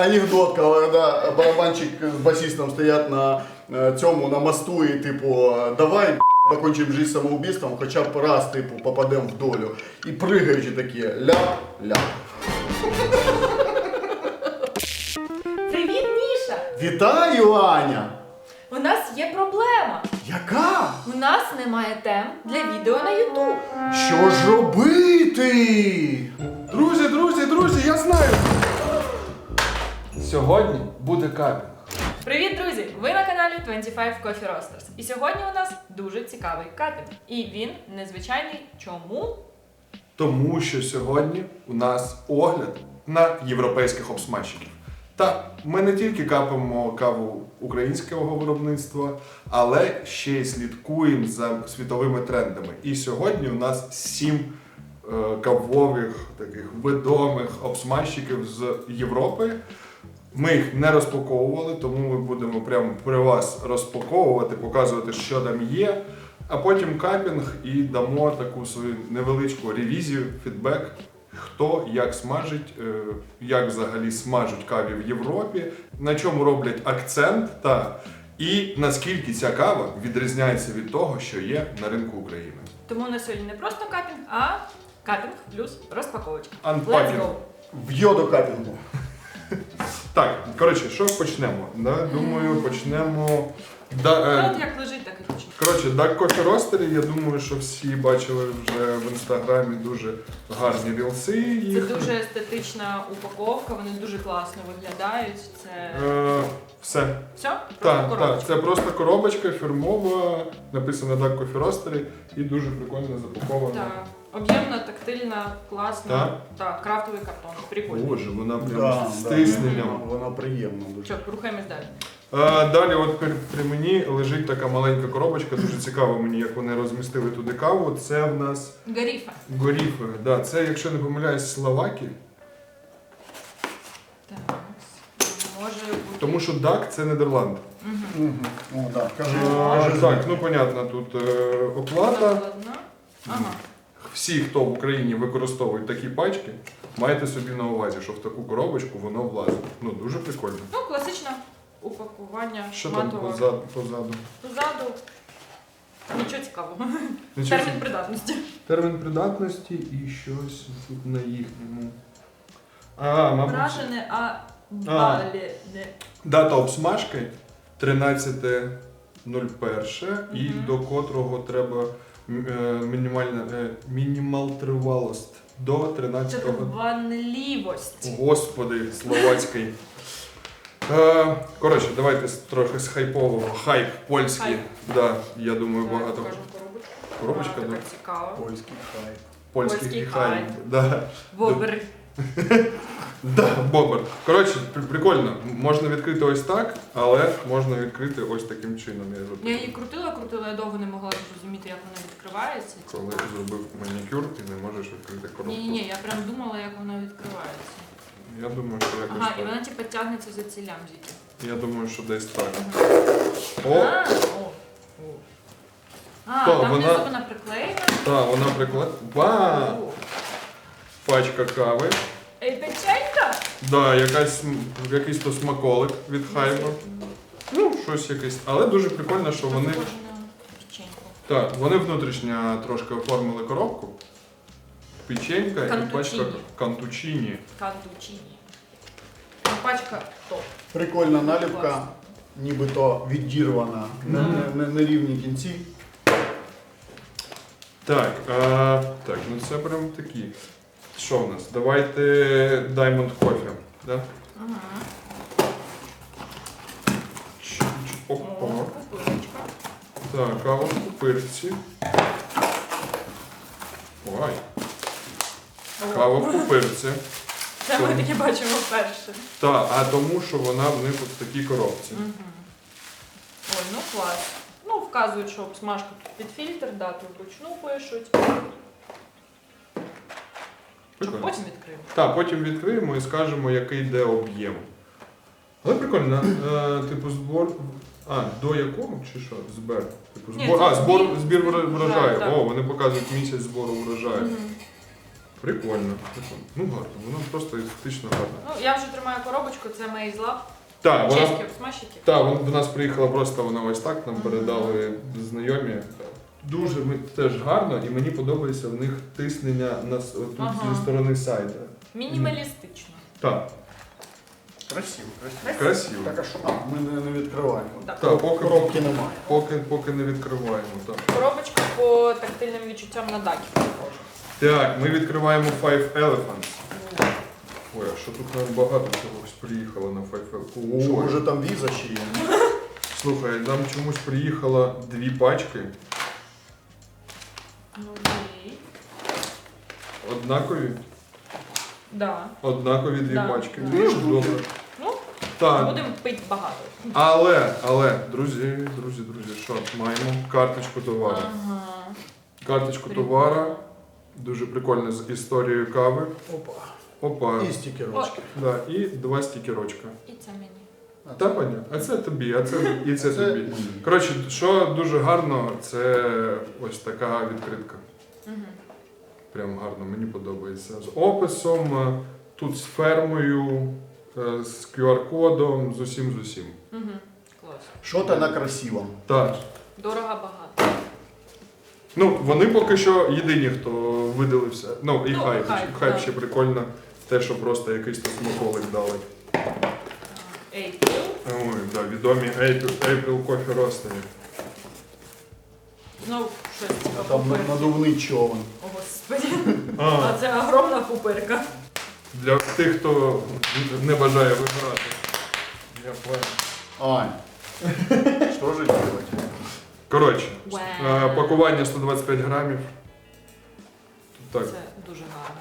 анекдот, когда барабанщик с басистом стоят на е, цьому на мосту і типу, давай б**, покончимо жизнь самоубийством, хоча б раз, типу, попадемо в долю. І пригаючи такі ляп, ляп. Привіт, Міша! Вітаю, Аня! У нас є проблема. Яка? У нас немає тем для відео на YouTube. Що ж робити? Друзі, друзі, друзі, я знаю. Сьогодні буде капінг. Привіт, друзі! Ви на каналі 25 Coffee Roasters. І сьогодні у нас дуже цікавий капінг. І він незвичайний. Чому? Тому що сьогодні у нас огляд на європейських обсмажчиків. Так, ми не тільки капаємо каву українського виробництва, але ще й слідкуємо за світовими трендами. І сьогодні у нас сім е, кавових таких відомих обсмажчиків з Європи. Ми їх не розпаковували, тому ми будемо прямо при вас розпаковувати, показувати, що там є. А потім капінг і дамо таку свою невеличку ревізію, фідбек, хто як смажить, е, як взагалі смажуть каві в Європі, на чому роблять акцент та і наскільки ця кава відрізняється від того, що є на ринку України. Тому у нас сьогодні не просто капінг, а капінг плюс розпаковочка. Unpacking. В йоду капінгу. Так, коротше, що почнемо? Да? Думаю, почнемо. Да, Ну, е, от як лежить, так і почнемо. Коротше, Dark Coffee Roastery, я думаю, що всі бачили вже в інстаграмі дуже гарні рілси Це дуже естетична упаковка, вони дуже класно виглядають. Це Е, все. все? Так, коробочка. так, це просто коробочка фірмова, написана Dark Coffee Roastery і дуже прикольно запакована. Так. Об'ємна, тактильна, класна. Так? Так, крафтовий картон. Прикольно. Боже, вона прям Да, з да. тисненням. Вона приємна дуже. Що, рухаємось далі. Е, Далі, от при, при мені лежить така маленька коробочка, дуже цікаво мені, як вони розмістили туди каву. Це в нас Гаріфа. горіфи. Да, це, якщо не помиляюсь, Словаки. Так. Може бути. Тому що DAC це Нідерланди. Угу. О, да. Кажи, Е, кажи. Так, ну понятно, тут е, оплата. Ага. Всі, хто в Україні використовують такі пачки, маєте собі на увазі, що в таку коробочку воно влазить. Ну дуже прикольно. Ну, класичне упакування Що там позаду? позаду? Позаду. Нічого цікавого. Нічого Термін собі. придатності. Термін придатності і щось тут на їхньому. А, мабуть. Вражене, а баліне. Дата обсмажки 13.01 і до котрого треба мінімальна е, мінімал тривалость до 13 Триванливость. Господи, словацький. Е, коротше, давайте з- трохи з хайпового. Хайп польський. Хайп. Да, я думаю, Давай багато. покажемо коробочку. Коробочка, Вона да. така цікава. Польський хайп. Польський, Польський хайп. хайп. Да. Бобер. Да, бобер. Коротше, при- прикольно. Можна відкрити ось так, але можна відкрити ось таким чином. Я Я зробив. її крутила, крутила, я довго не могла зрозуміти, як вона відкривається. Коли зробив манікюр, ти не можеш відкрити коробку. Ні, ні, ні, я прям думала, як вона відкривається. Я думаю, що якось Ага, і так. вона типу тягнеться за ці лямзики. Я думаю, що десь так. О! О, А, о. о. А, То, там вона- внизу вона приклеєна. так, вона приклад. Вау! О. Пачка кави. Ей, печенька! Да, якась, якийсь то смаколик від хайба. Ну, щось якесь. Але дуже прикольно, що вони. Так, вони внутрішньо трошки оформили коробку. Печенька і пачка Кантучині. кантучині. Кандучині. Ну, Пачка топ. Прикольна наліпка, нібито відірвана на, Мгм. на, на рівні кінці. Так, а, так, ну це прям такі. Що в нас? Давайте Diamond Coffee. Да? Ага. О, Опа. купилочка. Так, кава в купирці. Ой, кава в купирці. Це ми таке бачимо вперше. Так, а тому, що вона в них от в такій коробці. Мгм. Ой, ну клас. Ну, вказують, що обсмажка під фільтр, дату вручну пишуть. Прикольно. потім відкриємо. Так, потім відкриємо і скажемо, який йде об'єм. Але прикольно, е, типу збор. А, до якого чи що? Збер. Типу, Ні, збор. це А, збор, збір- збір вро- врожаю, врожаю. так. О, вони показують місяць збору врожаю. Мгм. Прикольно, прикольно. Ну гарно, воно просто естетично гарно. Ну, я вже тримаю коробочку, це Maze Lab. Так, вона Чеські обсмажчики. Так, вона до нас приїхала просто вона ось так, нам передали знайомі. Дуже ми- теж гарно, і мені подобається в них тиснення на с- тут Ага. зі сторони сайта. Мінімалістично. Так, Красиво, красиво. красиво. Так, а що? А, ми не, не відкриваємо. Так. Так, поки, Коробки немає. поки, поки не відкриваємо. Так. Коробочка по тактильним відчуттям на дакі. так, ми відкриваємо Five Elephants. Ой, а що тут нам багато чогось приїхало на Five Elephants? Що, Ой, може там віза ще є? Слухай, нам чомусь приїхало дві пачки, однакові. Да. Однакові дві Да. пачки. Да. Дуже добре. Ну, Так, будемо пити багато. Але, але, друзі, друзі, друзі, що маємо карточку товару. Ага. Карточку Прикольно. товара, дуже прикольна з історією кави. Опа. Опа. І стікерочки. Да, і два стікерочка. І це мені. Та пані, а це тобі, а це і Це тобі. Коротше, що дуже гарно, це ось така відкритка. Прям гарно, мені подобається. З описом, е, тут з фермою, е, з QR-кодом, з усім з усім. Угу. Клас. Що то на красивому? Так. Дорого багато. Ну, вони поки що єдині, хто видалився. Ну, і Ну, хайп. хайп, Хайп ще прикольно. Те, що просто якийсь то смаколик дали. April. Ой, да, відомі April, April Coffee Roastery. Знову щось А там надувний човен. О, господи. А, А це огромна пупирка. для тих, хто не бажає вибирати. Я понял. Ань. Що ж делать? Коротше, Вау. е, пакування 125 грамів. Тут так, Це дуже гарно.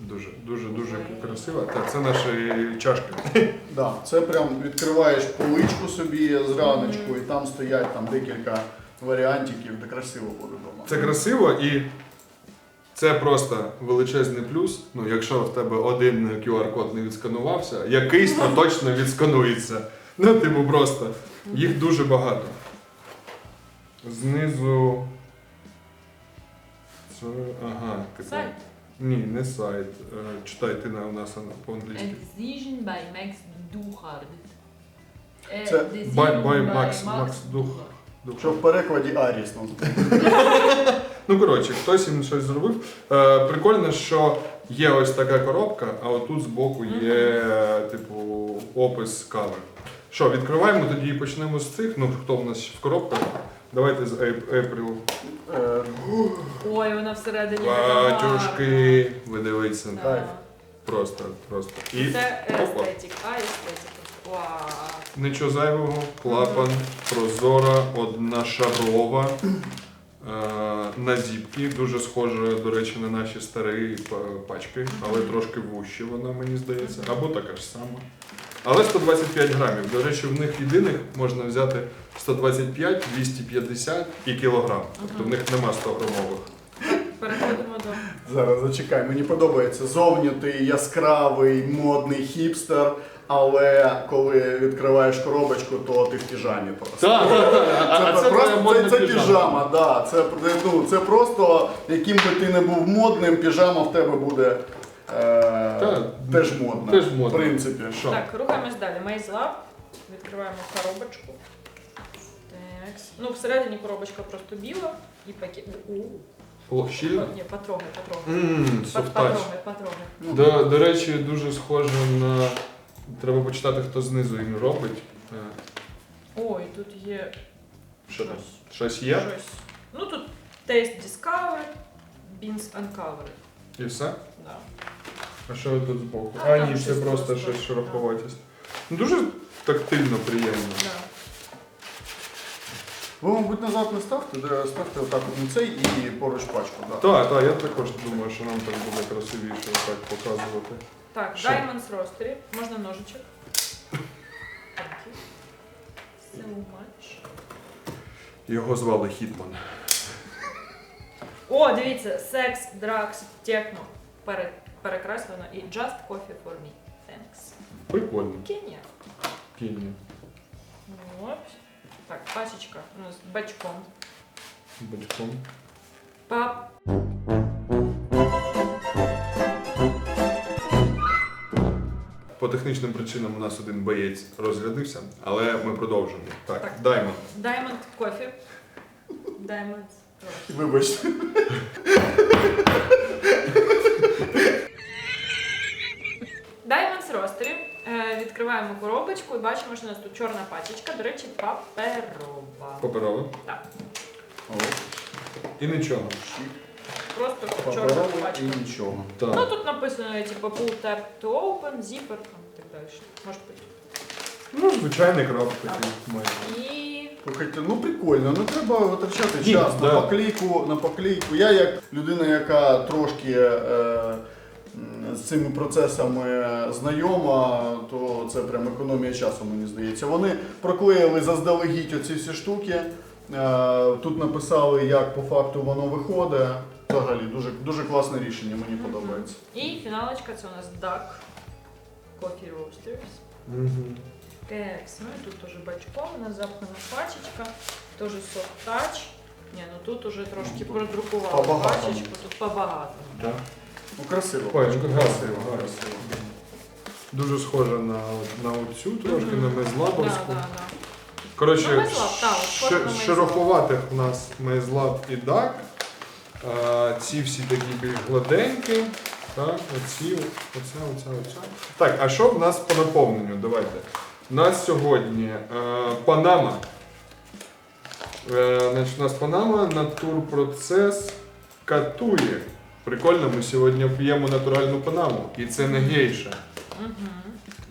Дуже, дуже, дуже красиво. Так, це наші чашки. Да, це прям відкриваєш поличку собі зраночку, і там стоять там декілька варіантиків, де красиво буде вдома. Це красиво і це просто величезний плюс. Ну, якщо в тебе один QR-код не відсканувався, якийсь то точно відсканується. Ну, типу, просто. Їх дуже багато. Знизу. Це. Ага, типу. Ні, не сайт. Е, Читай ти на у нас по-англійськи. Excision by Max Duhard. Е, Це Decision by Макс, Max Макс Дух. Дух. Що в перекладі Аріс. Ну, Ну, коротше, хтось їм щось зробив. Е, прикольно, що є ось така коробка, а отут збоку є, типу, опис кави. Що, відкриваємо тоді і почнемо з цих. Ну, хто в нас в коробках? Давайте з April. е, Ой, вона всередині така Батюшки, ви дивіться. Кайф. Просто, просто. І Це опа. естетик, а естетик. Вау. Нічого зайвого, клапан, прозора, одношарова. Е, на зіпки, дуже схоже, до речі, на наші старі па- пачки, але трошки вужче вона, мені здається, або така ж сама. Але 125 грамів. До речі, в них єдиних можна взяти 125, 250 і кілограм. Тобто в них нема 100 грамових. Переходимо до. Зараз зачекай, мені подобається. Зовні ти яскравий, модний хіпстер, але коли відкриваєш коробочку, то ти в піжамі просто. Так, так, так. Це, просто, це, це піжама, да. це, ну, це просто, яким би ти не був модним, піжама в тебе буде е, Так, теж модна. теж модна. В принципі. Що? Так, рухаємось далі. Maze Відкриваємо коробочку. Так. Ну, всередині коробочка просто біла і пакет. У. О, щільно? Ні, потрогай, потрогай. Ммм. Потрогай, потрогай. Ну, До, до речі, дуже схоже на. Треба почитати, хто знизу їм робить. Е, Ой, тут є Що там? щось. Щось є? Щось. Ну тут Taste Discovered, Beans Uncovered. І все? Да. А що ви тут збоку? А, А, ні, це просто щось да. шероховатість. Ну, дуже тактильно приємно. Да. Ви, мабуть, назад не ставте, де ставте отак от на цей і поруч пачку. Да. Так, так, я також думаю, що нам так буде красивіше так показувати. Так, Що? Diamonds Roastery. Можна ножичок. Thank you. So much. Його звали Хітман. О, дивіться, Sex, Drugs, Techno. Пере, перекреслено і Just Coffee for me. Thanks. Прикольно. Кенія. Кенія. Ну, так, пасічка. у нас бачком. Бачком. Пап. По технічним причинам у нас один боєць розглядився, але ми продовжимо. Так, Так. Даймонд. Diamond кофе. Diamond. Вибачте. Відкриваємо коробочку і бачимо, що у нас тут чорна пачечка, до речі, паперова. Паперове. Так, І нічого. просто чорна пачка. і нічого. Ну Так. тут написано, типу, pull tab to open, zipper там і так далі. Може бути. Ну, звичайний краб такий майже. І Слухайте, ну прикольно, не треба витрачати Ні, час да. на поклейку, на поклейку. Я як людина, яка трошки е, м, з цими процесами знайома, то це прям економія часу, мені здається. Вони проклеїли заздалегідь оці всі штуки. Е, тут написали, як по факту воно виходить. Взагалі, дуже, дуже класне рішення, мені подобається. І фіналочка це у нас Duck Coffee Roasters. Мгм. Кекс. Ну і тут теж бачком, у нас запхана пачечка, теж soft touch. Ні, ну тут уже трошки продрукували По-багатому. пачечку, тут побагато. Так. Ну, красиво. Ой, красиво, красиво, красиво. Дуже схоже на, на оцю трошки, на мезлабовську. да, да. Коротше, Ну, мезлаб, так, от на шероховатих у нас мезлаб і дак. А, ці всі такі більш гладенькі. Так, оці, оця, оця, оця. Так, а що в нас по наповненню? Давайте. У нас сьогодні е, Панама. Е, значить, у нас Панама, натурпроцес катує. Прикольно, ми сьогодні п'ємо натуральну панаму. І це не гейша.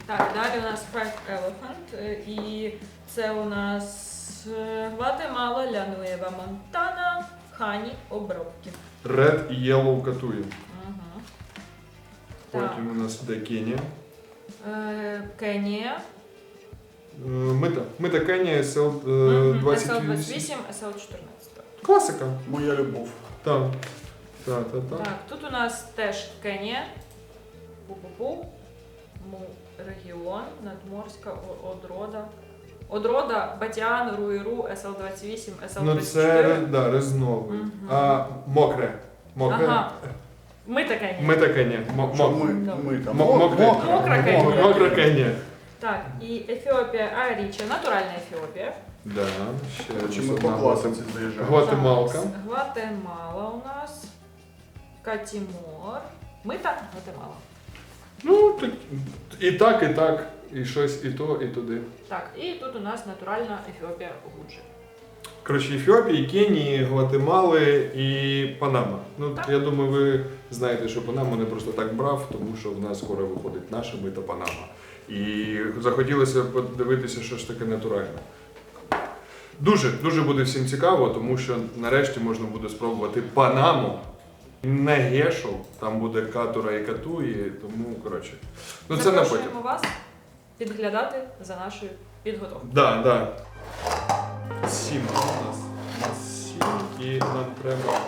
Так, далі у нас Five Elephant. е, І це у нас е, Гватемала, Ля Нуева Монтана, Хані, обробки. Red і Yellow катує. Угу. Так. Потім у нас йде Кенія. Е, Кенія. Е, Мита. Мита Кенія е, Мгм. 28. SL28, SL14. Класика. Моя любов. Так. Так, так, так. Так, тут у нас теж Кенія. Бу-бу-бу. Регіон, Надморська, Одрода. Одрода, Батіан, Руїру, SL28, Ну SL34. це да, резновий. Мгм. А мокре. Мокре. Ага. Ми та Кенія. Мита Кенія. Мо- Що мо- ми, ми там. Мо- мокре. Мокра Кенія. Мокра Кенія. Так, і Ефіопія, Аріча, натуральна Ефіопія. Да, ще Чи ми одна по класиці заїжджаємо? Гватемалка. Так, Гватемала у нас. Катімор. Ми та Гватемала. Ну, так, і так, і так. І щось і то, і туди. Так, і тут у нас натуральна Ефіопія Гуджі. Коротше, Ефіопії, Кенії, Гватемали і Панама. Ну, Так. я думаю, ви знаєте, що Панаму не просто так брав, тому що в нас скоро виходить наша мита Панама. І захотілося подивитися, що ж таке натуральне. Дуже, дуже буде всім цікаво, тому що нарешті можна буде спробувати Панаму. Не гешу, там буде катура і кату, і тому, коротше. Ну це на потім. Запрошуємо вас підглядати за нашою підготовкою. Да, да. Сім у нас. У нас сім і нам треба.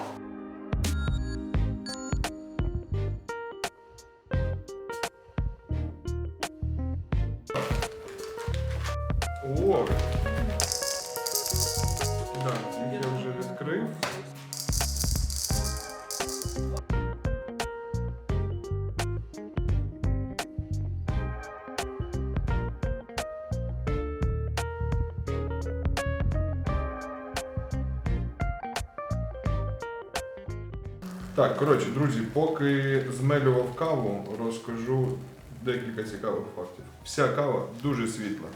Коротше, друзі, поки змелював каву, розкажу декілька цікавих фактів. Вся кава дуже світла.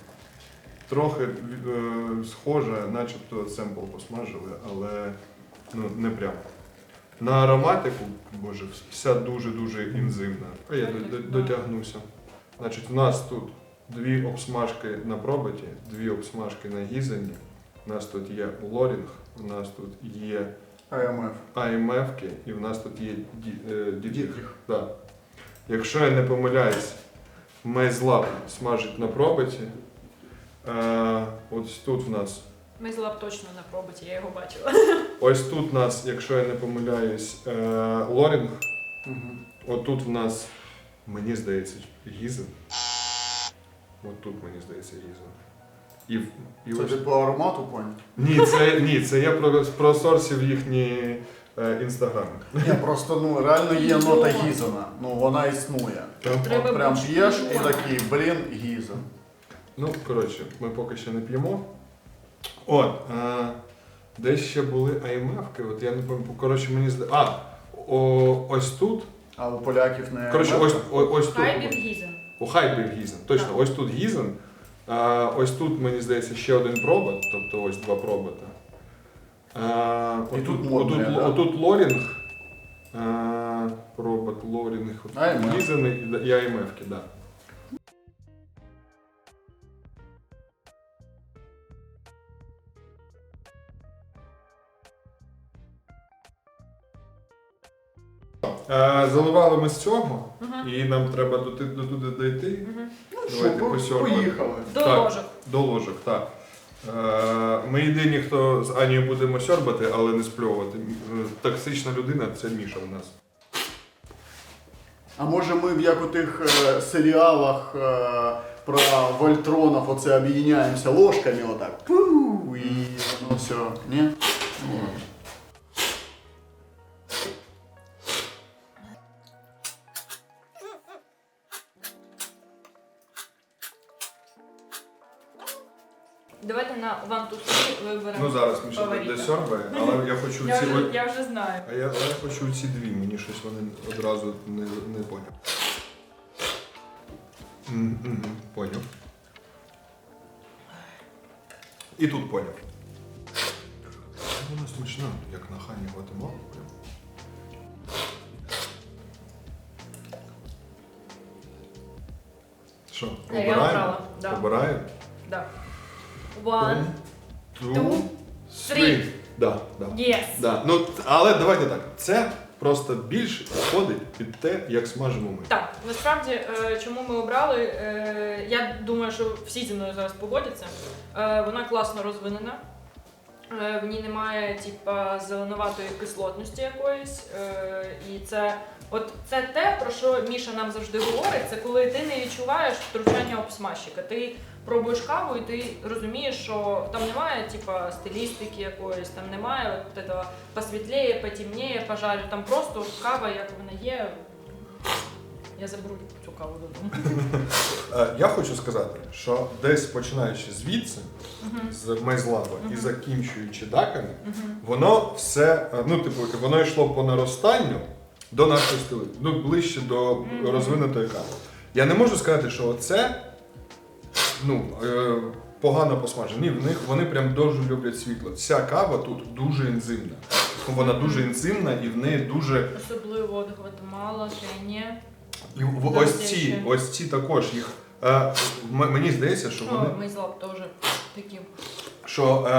Трохи е, схожа, начебто семпл посмажили, але ну, не прямо. На ароматику, боже, вся дуже-дуже інзимна. А я до- до- дотягнуся. Значить, у нас тут дві обсмажки на пробаті, дві обсмажки на гізані. У нас тут є лорінг, у нас тут є АМФ. АМФ-ки, і в нас тут є ді- е. Да. Якщо я не помиляюсь, мейзлаб смажить на пробиті. Е, ось тут в нас. Лап точно на пробуті, я його бачила. Ось тут в нас, якщо я не помиляюсь, е, лорінг. Угу. От тут в нас, мені здається, гізен. От тут мені здається гізен. І, і Це ось- ти по аромату поняв? Ні, це ні, це я про, просорсів їхні е, інстаграми. Ні, просто ну реально є нота Гізена. Ну вона існує. Треба От прям бути п'єш і чемпіоном. такий, блін, гіза. Ну, коротше, ми поки що не п'ємо. От, е, десь ще були АМФки, от я не пам'ятаю. Коротше, мені здається. А, о, ось тут. А у поляків не Коротше, ось, о- ось тут. Хайбір Гізен. У Гізен. Точно, Так. ось тут Гізен. А, ось тут, мені здається, ще один пробот, тобто ось два пробота. А, І отут, тут модне, отут, да? отут Лорінг. А, пробот, Лорінг, от. Гізен і, і АМФки, так. Да. Е, Заливали ми з цього, і нам треба до, ти- до туди дойти. Мгм. Давайте Що, посьорбаємо. поїхали. До Так. ложок. До ложок, так. Е, Ми єдині, хто з Анією будемо сьорбати, але не спльовувати. Е, Токсична людина це Міша в нас. А може ми в як у тих е, серіалах е, про Вольтронов оце об'єднаємося ложками отак. Пу, і воно все. Ні? Two, Three виберемо. Ну зараз Міша фаворита. де сьорбає, але я хочу Я ці. вже, я вже знаю. А я, я хочу ці дві, мені щось вони одразу не, не поняв. М, Поняв. І тут поняв. Вона смачна, як на хані Гватемала. Прям. Що, Я обираємо? обрала, да. Обираємо? Да. One, two, three. Да, да. yes. Да. Ну, але давайте так. Це просто більше входить під те, як смажимо ми. Так, насправді, е, чому ми обрали, е, я думаю, що всі зі мною зараз погодяться. Е, Вона класно розвинена. Е, В ній немає типа зеленуватої кислотності якоїсь. Е, І це от це те, про що Міша нам завжди говорить. Це коли ти не відчуваєш втручання обсмажчика. Ти пробуєш каву, і ти розумієш, що там немає типа стилістики якоїсь, там немає от этого посвітліє, потемніє, пожарю. Там просто кава, як вона є. Я заберу цю каву додому. Е, Я хочу сказати, що десь починаючи звідси, з Мейзлаба і закінчуючи даками, воно все, е, ну, типу, воно йшло по наростанню до нашої стили, ну, ближче до розвинутої кави. Я не можу сказати, що це ну, е, погано посмажено. Ні, в них вони прям дуже люблять світло. Ця кава тут дуже ензимна. Вона дуже ензимна і в неї дуже Особливо от Гватемала, Кенія. І в- ось ці, ось ці також їх. Е, м- мені здається, що вони О, Мейзлаб теж такі. що е,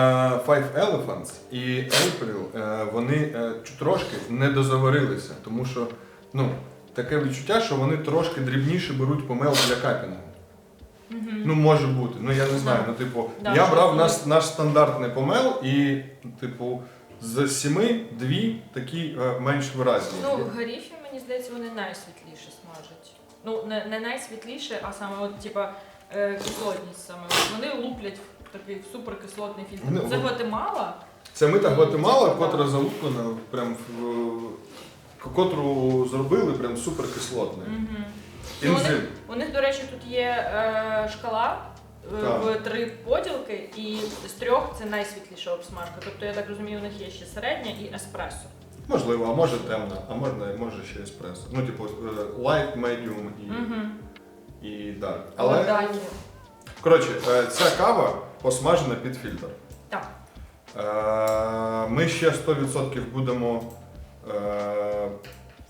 Five Elephants і April, е, вони е, чу- трошки не дозаварилися, тому що ну, таке відчуття, що вони трошки дрібніше беруть помел для капінгу. Мгм. Ну, може бути. Ну я не знаю. Да. Ну, типу, Да, я що брав наш, наш стандартний помел і, типу, з сіми дві такі е, менш виразні. Ну, горіхи, мені здається, вони найсвітліше смажать. Ну, не, не найсвітліше, а саме от, типа, е, кислотність саме. От Вони луплять в такий суперкислотний фільтр. Вони- Це Гватемала. Це ми та Гватемала, котра залуплена, прям в, котру зробили прям супер кислотною. Ну, у, них, у них, до речі, тут є е, шкала е, Так. в три поділки, і з трьох це найсвітліша обсмажка. Тобто, я так розумію, у них є ще середня і еспресо. Можливо, а може темна, а можна, може ще еспресо. Ну, типу, е, light, medium і, Угу. і dark. Але, Далі. коротше, е, ця кава посмажена під фільтр. Так. Е, Ми ще 100% будемо е,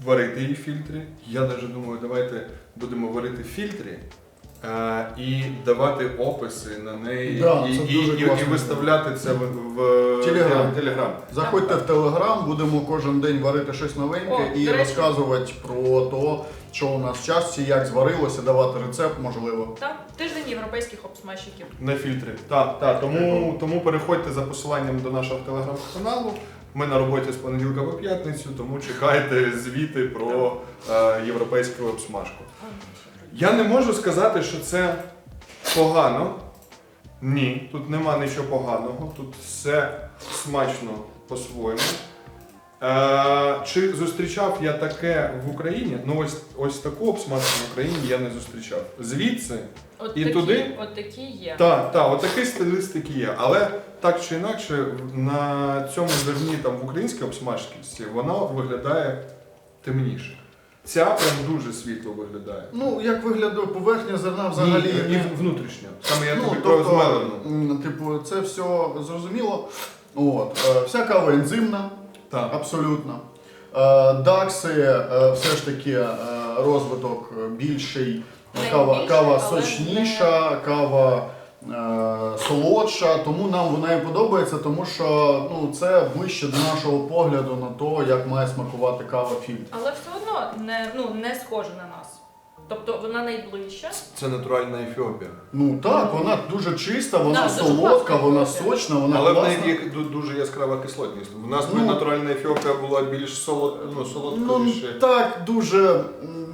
варити її в фільтрі. Я навіть думаю, давайте будемо варити в фільтрі. е, І давати описи на неї Да, і, це і, дуже і, і класно. виставляти це в, в Телеграм. Телеграм. Заходьте в Телеграм, будемо кожен день варити щось новеньке О, і до речі. розказувати про те, що у нас в часі, як зварилося, давати рецепт, можливо. Так, тиждень європейських обсмажчиків. На фільтрі. Так, так. Тому, тому переходьте за посиланням до нашого телеграм-каналу. Ми на роботі з понеділка по п'ятницю, тому чекайте звіти про е, європейську обсмажку. Я не можу сказати, що це погано. Ні, тут нема нічого поганого, тут все смачно по-своєму. Чи зустрічав я таке в Україні? Ну ось ось таку обсмажку в Україні я не зустрічав. Звідси, От І такі, туди? От такі є. так, так, от такий стилістики є. Але так чи інакше, на цьому зерні там в українській обсмажці воно виглядає темніше. Ця прям дуже світло виглядає. Ну, як виглядає поверхня зерна взагалі. Ні, і не- внутрішньо. Саме я ну, тобі тобто, про змелену. типу, це все зрозуміло. От. е, Вся кава ензимна, Так. абсолютно. Е, Дакси е, все ж таки е, розвиток більший. Кава, кава сочніша, кава солодша, тому нам вона і подобається, тому що ну, це ближче до нашого погляду на те, як має смакувати кава фільтр. Але все одно не, ну, не схоже на нас. Тобто вона найближча. Це натуральна Ефіопія. Ну так, вона дуже чиста, вона Да, дуже солодка, вона ефіопія. сочна, вона Але в класна. неї є ду- дуже яскрава кислотність. У нас Ну, натуральна Ефіопія була більш солод, ну, Ну солодкіше. так дуже м,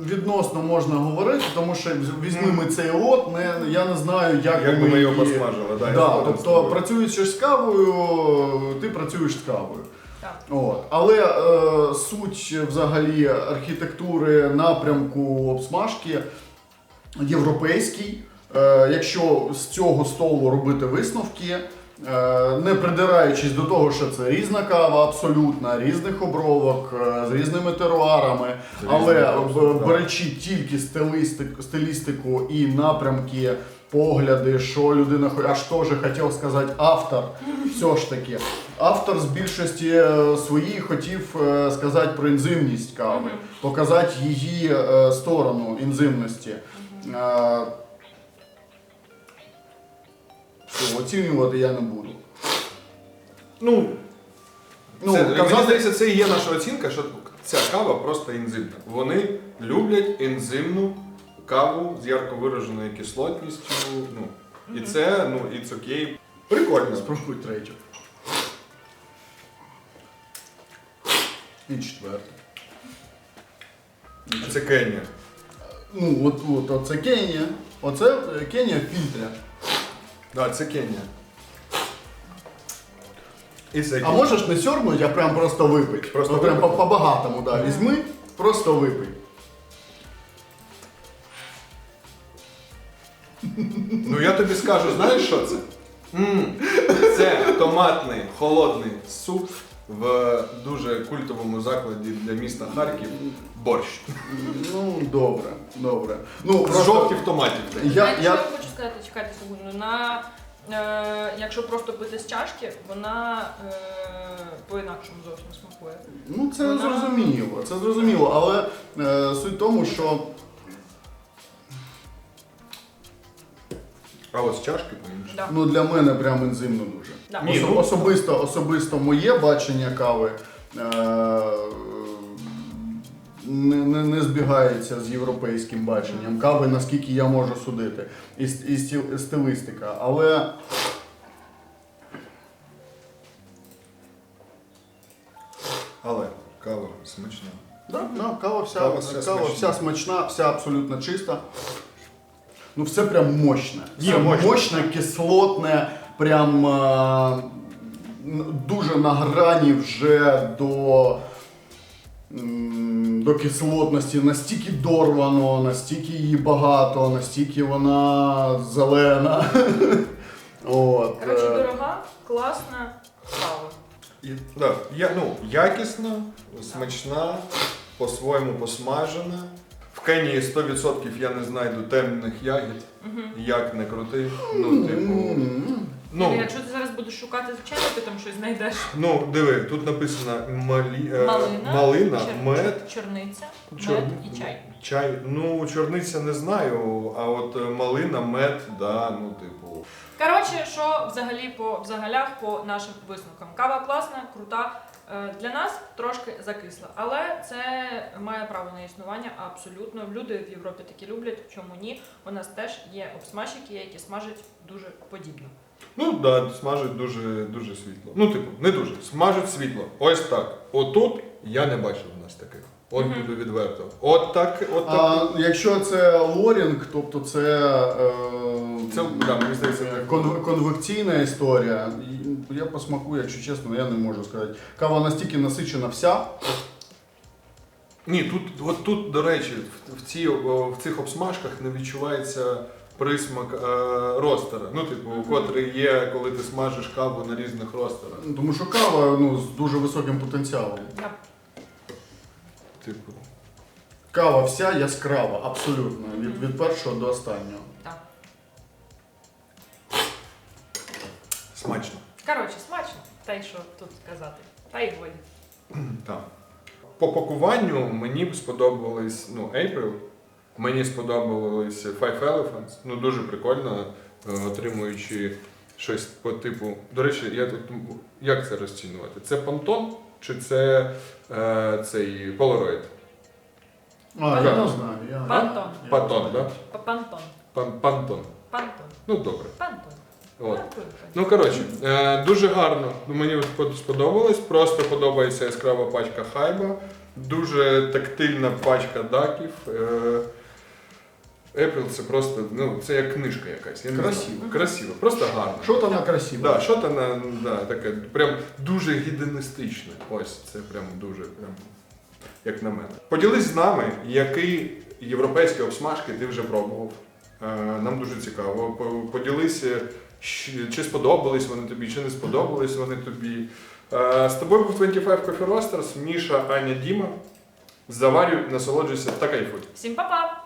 відносно можна говорити, тому що візьми ми цей лот, не, я не знаю, як, Як би ми його її- посмажили, да, я Да, згоден з тобто працюючи з кавою, ти працюєш з кавою. От. Але е, суть взагалі архітектури напрямку обсмажки європейський. Е, якщо з цього столу робити висновки, е, не придираючись до того, що це різна кава, абсолютно, різних обробок, е, з різними теруарами, але беречи тільки стилістик, стилістику і напрямки, погляди, що людина хо- аж теж хотів сказати автор, все ж таки. Автор з більшості е, своїх хотів е, сказати про ензимність кави, показати її е, сторону ензимності. Що, Оцінювати я не буду. Ну, Ну, це, Мені здається, це і є наша оцінка, що ця кава просто ензимна. Вони люблять ензимну каву з ярко вираженою кислотністю. Ну, і це, ну, і це окей. Прикольно. спробуй третю. І четверту. А Це Кенія. Ну, от, от, оце Кенія. Оце е, Кенія в фільтрі. Да, це Кенія. І це А Кенія. можеш не сьорбнуть, а прям просто випить. Просто прям випити? по- по-багатому, да. Візьми, просто випий. Ну я тобі скажу, знаєш що це? м це томатний холодний суп в дуже культовому закладі для міста Харків. Борщ. Ну, добре, добре. Ну, З просто жовтів томатів. я, я, я хочу сказати, чекайте секунду. На, е, якщо просто пити з чашки, вона е, по-інакшому зовсім смакує. ну, це Вона- зрозуміло, це зрозуміло, але е, суть в тому, що А ось чашки по-іншому. Да. ну, для мене прям ензимно дуже. Да. Ні, Осо- ну- особисто, особисто моє бачення кави е, не, не, не збігається з європейським баченням кави, наскільки я можу судити, і, с- і стіл- стилистика. Але Але кава смачна. да, да, кава, вся, Кава кава, вся вся, смачна. смачна, вся абсолютно чиста. Ну, все прям мощне. Ні, Все мощне. мощне, кислотне, прям е, дуже на грані вже до. м, До кислотності настільки дорвано, настільки її багато, настільки вона зелена. От. Коротше, е, дорога, класна кава. І, да, я, ну, якісна, смачна, по-своєму посмажена. В Кенії 100% я не знайду темних ягід, як не крути. Ну, типу. Ну, Якщо ти зараз будеш шукати звичайно, ти там щось знайдеш. ну диви, тут написано малі, е, Малина, малина чор- мед, чорниця, чор- мед і чай. Чай. Ну, чорниця не знаю, а от е, малина, мед, да, ну, типу. Коротше, що взагалі по взагалях по нашим висновкам. Кава класна, крута. Е, Для нас трошки закисло, але це має право на існування абсолютно. Люди в Європі такі люблять, чому ні. У нас теж є обсмажчики, які смажать дуже подібно. Ну, да, смажуть дуже, дуже світло. Ну, типу, не дуже. Смажуть світло. Ось так. Отут я не бачив у нас таких. От буду відверто. От так, от так. А якщо це лорінг, тобто це, е, Це, да, мені здається, е, кон- конвекційна історія. І Я по смаку, якщо чесно, я не можу сказати. Кава настільки насичена вся. Ні, тут, от тут, до речі, в, в, ці, в цих обсмажках не відчувається присмак е, ростера. Ну, типу, котрий є, коли ти смажиш каву на різних ростерах. Тому що кава ну, з дуже високим потенціалом. Да. Типу, Кава вся яскрава, абсолютно. Від, від першого до останнього. Так. смачно. Коротше, смачно. Та й що тут казати. Та й годі. Так. По пакуванню мені б сподобались ну, April, мені сподобались Five Elephants. Ну, дуже прикольно, е, отримуючи щось по типу. До речі, я тут як це розцінювати? Це понтон чи це е, цей Polaroid? А, я не знаю. Я... Пантон. Пантон, да? Пантон. Пан, пантон. Пантон. Ну добре. Пантон. От. Ну коротше, е, дуже гарно. Мені сподобалось. Просто подобається яскрава пачка хайба, дуже тактильна пачка даків. Е, Apple це просто, ну, це як книжка якась. Я не знаю. Красиво. Красиво, просто гарно. Що там на красиво? Да, що на да, таке, прям дуже гіденістичне. Ось це прям дуже, прям, як на мене. Поділись з нами, який європейські обсмажки ти вже пробував. Е, Нам дуже цікаво. По- Поділися, щ- чи сподобались вони тобі, чи не сподобались вони тобі. Е, З тобою був 25 Coffee Roasters, Міша, Аня, Діма. Заварюй, насолоджуйся та кайфуй. Всім па-па!